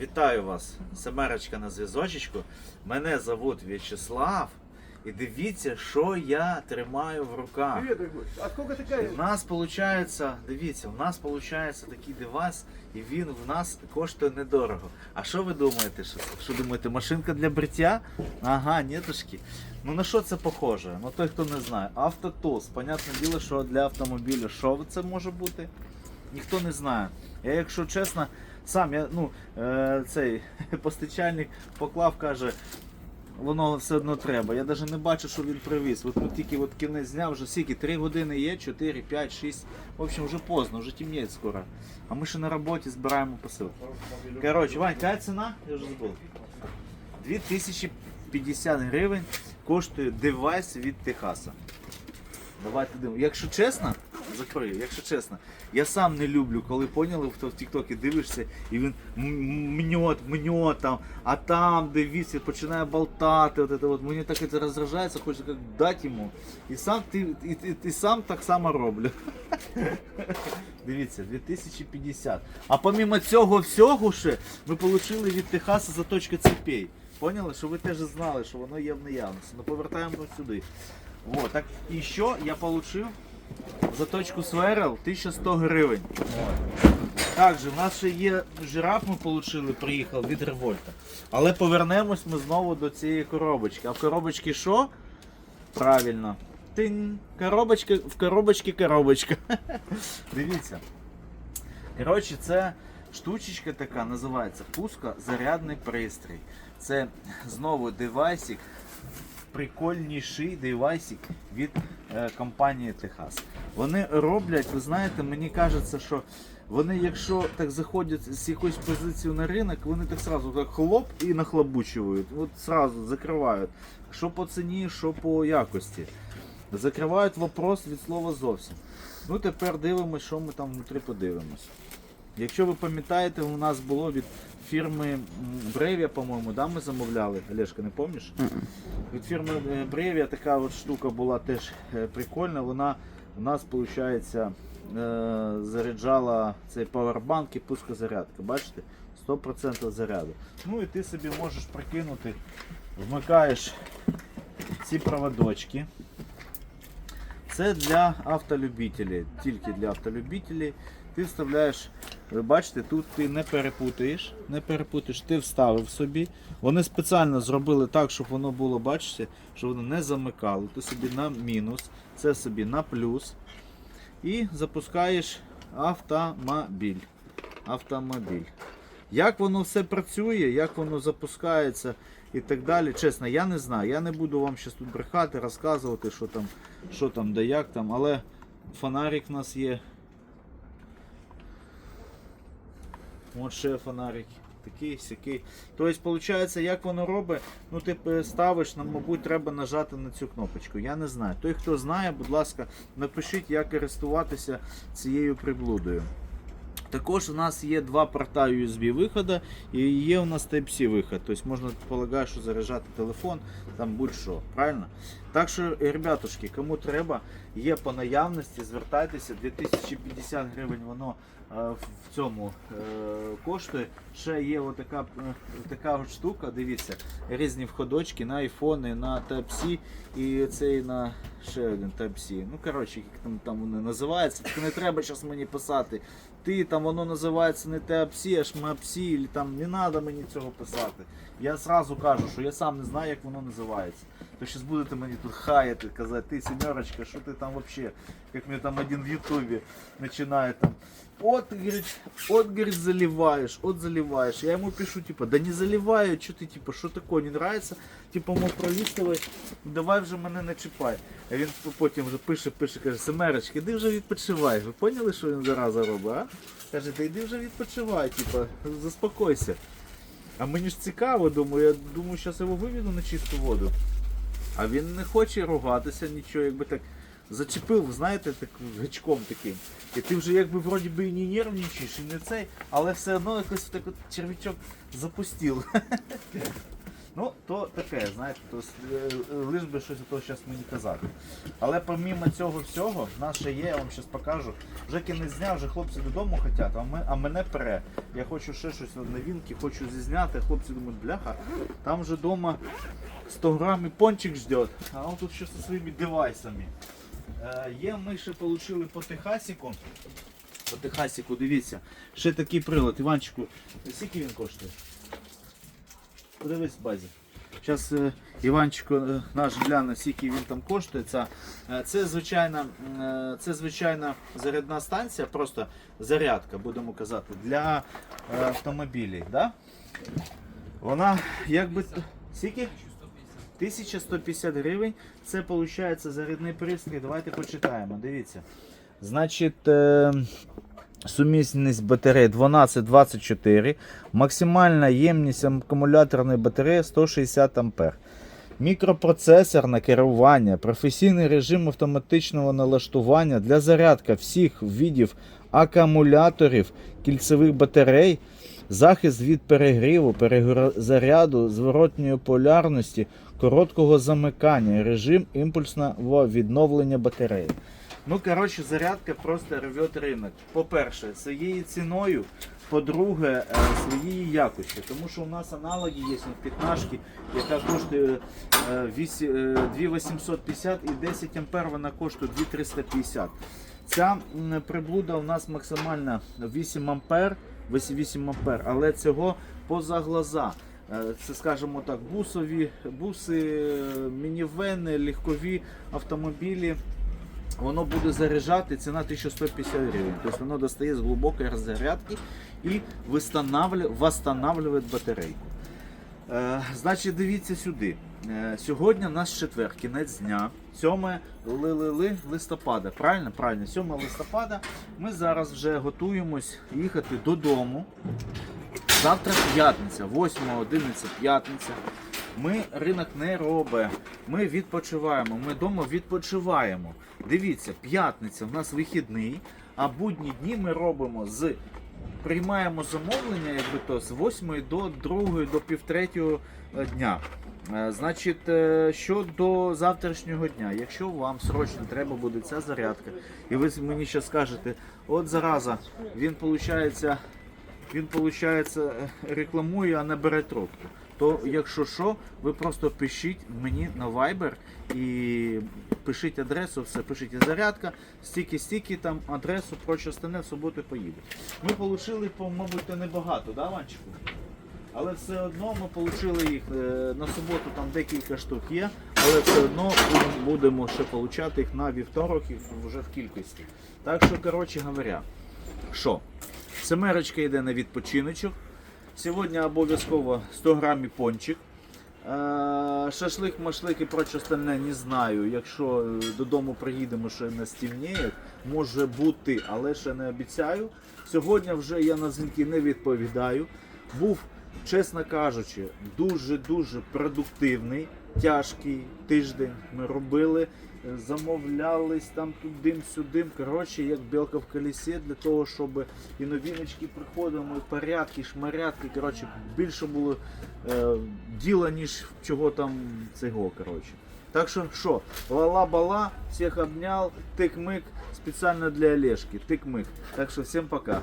Вітаю вас, Семерочка на зв'язочечку. Мене зовут В'ячеслав. І дивіться, що я тримаю в руках. Дорогой. А сколько І такая? в нас виходить, дивіться, в нас виходить такий девайс, і він в нас коштує недорого. А що ви думаєте? Що, що думаєте, машинка для бриття? Ага, нетушки. Ну на що це похоже? Ну той, хто не знає. Автотулс. Понятне діло, що для автомобіля що це може бути? Ніхто не знає. Я, якщо чесно, сам я, ну, е, цей постачальник поклав, каже, воно все одно треба. Я навіть не бачу, що він привіз. От, от тільки от кінець зняв, вже скільки, 3 години є, 4, 5, 6. В общем, вже поздно, вже темніє скоро. А ми ще на роботі збираємо посилки. Коротше, Вань, яка ціна? Я вже забув. 2050 гривень коштує девайс від Техаса. Давайте дивимо. Якщо чесно, закрою, якщо чесно, я сам не люблю, коли поняли, хто в Тіктокі дивишся, і він м- мнет, мнет там, а там дивіться, починає болтати. От это, от. Мені так це роздражається, хочеться як дати йому. І сам ти і, і, і сам так само роблю. Дивіться, 2050. А помимо цього всього ще ми отримали від Техаса заточка цепей. Поняли, що ви теж знали, що воно є в наявності. Ну повертаємо сюди. Вот, так і що я отримав заточку сверл 1100 гривень. Також в нас ще є жираф, ми отримали, приїхав від Револьта. Але повернемось ми знову до цієї коробочки. А в коробочці що? Правильно. Тинь. Коробочка, в коробочці коробочка. Дивіться. Коротше, це штучечка така називається пускозарядний пристрій. Це знову девайсик, прикольніший девайсик від е, компанії Техас. Вони роблять, ви знаєте, мені кажеться, що вони, якщо так заходять з якоїсь позиції на ринок, вони так сразу так хлоп і нахлобучують. От сразу закривають. Що по ціні, що по якості. Закривають вопрос від слова зовсім. Ну тепер дивимось, що ми там внутрі подивимось. Якщо ви пам'ятаєте, у нас було від фірми Brevia, по-моєму, да, ми замовляли. Олешка, не пам'ятаєш? Від фірми е, Brevia така от штука була теж е, прикольна. Вона у нас, виходить, заряджала цей павербанк і пускозарядка. Бачите? 100% заряду. Ну і ти собі можеш прикинути, вмикаєш ці проводочки. Це для автолюбителів, тільки для автолюбителів. Ти вставляєш, ви бачите, тут ти не перепутаєш, не перепутаєш, ти вставив собі. Вони спеціально зробили так, щоб воно було, бачите, щоб воно не замикало. Ти собі на мінус, це собі на плюс. І запускаєш автомобіль. Автомобіль. Як воно все працює, як воно запускається і так далі. Чесно, я не знаю. Я не буду вам зараз тут брехати, розказувати, що там, що там, де як там, але фонарик в нас є. От ще фонарик. Такий, сякий. Тобто, виходить, як воно робить, ну ти ставиш, нам, мабуть, треба нажати на цю кнопочку. Я не знаю. Той, хто знає, будь ласка, напишіть, як користуватися цією приблудою. Також у нас є два порта USB виходу і є у нас Type-C виход. Тобто можна полагаю, що заряджати телефон, там будь-що. Правильно? Так що, ребятушки, кому треба, є по наявності, звертайтеся, 2050 гривень воно е, в цьому е, коштує. Ще є отака, е, така от штука, дивіться, різні входочки на айфони, на Type-C і цей на ще один Type-C. Ну, коротше, як там, там вони називаються, так не треба зараз мені писати. Ти там воно називається не Type-C, аж MAP-C, і там не треба мені цього писати. Я зразу кажу, що я сам не знаю, як воно називається. То зараз будете мені тут хаяти, казати, ти сімерочка, що ти там вообще, як мені там один в Ютубі починає там. От, говорить, от, говорит, заливаешь, от заливаешь. Я ему пишу, типа, да не заливаю, что ты, типа, что такое, не нравится? Типа, мов пролистывай, давай вже мене не. А він потім вже пише, пише, каже, Семерочки, іди вже відпочивай. Ви поняли, що він зараза робить, а? Каже, та йди вже відпочивай, типа, заспокойся. А мені ж цікаво, думаю, я думаю, зараз його виведу на чисту воду. А він не хоче ругатися, нічого, якби так зачепив, знаєте, так гачком таким. І ти вже якби вроді би і не нервничаєш, і не цей, але все одно якось так от червячок запустив. Ну, то таке, знаєте, то е, лиш би щось то зараз мені казати. Але помімо цього всього, в нас ще є, я вам зараз покажу. Вже кінець дня, вже хлопці додому хочуть, а, ми, а мене пере. Я хочу ще щось новинки, хочу зізняти. Хлопці думають, бляха, там вже вдома 100 грамів пончик ждет, а он тут ще зі своїми девайсами. Е, є, ми ще отримали по Техасіку. По Техасіку, дивіться, ще такий прилад. Іванчику, скільки він коштує? Подивись в базі. Зараз е, Іванчику е, наш гляне, скільки він там коштує. Це, е, це, звичайна, е, це звичайна зарядна станція, просто зарядка, будемо казати, для автомобілів. Да? Вона якби. Скільки? 1150 гривень. Це виходить зарядний пристрій. Давайте почитаємо. Дивіться. Значить, сумісність батареї 12-24. Максимальна ємність акумуляторної батареї 160 А. Мікропроцесорне керування, професійний режим автоматичного налаштування для зарядки всіх видів акумуляторів кільцевих батарей, захист від перегріву, перезаряду, зворотньої полярності, короткого замикання, режим імпульсного відновлення батареї. Ну, коротше, зарядка просто рвет ринок. По-перше, своєю ціною. По-друге, е, своєї якості. Тому що у нас аналоги є п'ятнашки, яка коштує е, вісі- е, 2850 і 10 ампер вона коштує 2350. Ця приблуда у нас максимальна 8 ампер, 8 ампер, але цього поза глаза. Е, Це, скажімо так, бусові, буси, е, мінівени, легкові автомобілі. Воно буде заряджати, ціна 1150 гривень. Тобто воно достає з глибокої роззарядки і встановлює, батарейку. Е, значить, дивіться сюди. Е, сьогодні у нас четвер, кінець дня, 7 ли-ли-ли листопада. Правильно? Правильно, 7 листопада. Ми зараз вже готуємось їхати додому. Завтра п'ятниця, 8, 11, п'ятниця. Ми ринок не робимо. Ми відпочиваємо. Ми вдома відпочиваємо. Дивіться, п'ятниця в нас вихідний, а будні дні ми робимо з. Приймаємо замовлення, якби то з 8 до 2 до півтретього е, дня. Е, Значить, е, щодо завтрашнього дня, якщо вам срочно треба буде ця зарядка, і ви мені ще скажете, от зараза, він виходить, він виходить, рекламує, а не бере трубку. То якщо що, ви просто пишіть мені на Viber і пишіть адресу, все, пишіть зарядка, стільки, стільки там адресу, проче остальне в суботу поїде. Ми отримали, мабуть, небагато, да, Ванчику? Але все одно ми отримали їх е, на суботу, там декілька штук є, але все одно будемо ще отримати їх на вівторок і вже в кількості. Так що, коротше говоря, що? Семерочка йде на відпочиночок. Сьогодні обов'язково 100 грамів пончик. Е, Шашлик, машлик і проче остальне не знаю. Якщо е, додому приїдемо, ще не стімніє, може бути, але ще не обіцяю. Сьогодні вже я на дзвінки не відповідаю. Був, чесно кажучи, дуже-дуже продуктивний, тяжкий тиждень. Ми робили, замовлялись там тудим-сюдим. Коротше, як білка в колесі для того, щоб і новиночки приходили, і порядки, шмарядки. Коротше, більше було е, діла, ніж чого там цього. Коротше. Так що, що, ла-ла-бала, всіх обняв, тик-мик, спеціально для Олешки, тик-мик. Так що всім пока.